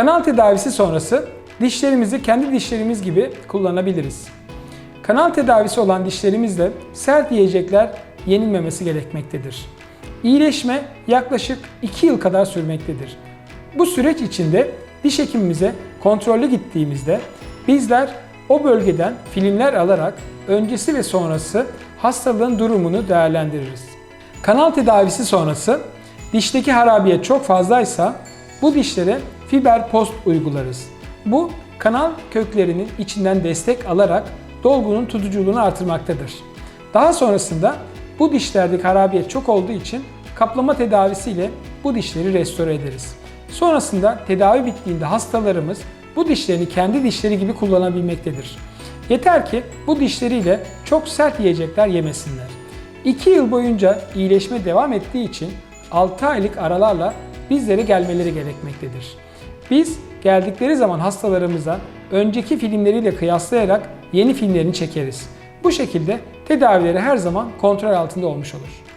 Kanal tedavisi sonrası dişlerimizi kendi dişlerimiz gibi kullanabiliriz. Kanal tedavisi olan dişlerimizde sert yiyecekler yenilmemesi gerekmektedir. İyileşme yaklaşık 2 yıl kadar sürmektedir. Bu süreç içinde diş hekimimize kontrollü gittiğimizde bizler o bölgeden filmler alarak öncesi ve sonrası hastalığın durumunu değerlendiririz. Kanal tedavisi sonrası dişteki harabiyet çok fazlaysa bu dişlere fiber post uygularız. Bu kanal köklerinin içinden destek alarak dolgunun tutuculuğunu artırmaktadır. Daha sonrasında bu dişlerdeki harabiyet çok olduğu için kaplama tedavisiyle bu dişleri restore ederiz. Sonrasında tedavi bittiğinde hastalarımız bu dişlerini kendi dişleri gibi kullanabilmektedir. Yeter ki bu dişleriyle çok sert yiyecekler yemesinler. 2 yıl boyunca iyileşme devam ettiği için 6 aylık aralarla bizlere gelmeleri gerekmektedir. Biz geldikleri zaman hastalarımıza önceki filmleriyle kıyaslayarak yeni filmlerini çekeriz. Bu şekilde tedavileri her zaman kontrol altında olmuş olur.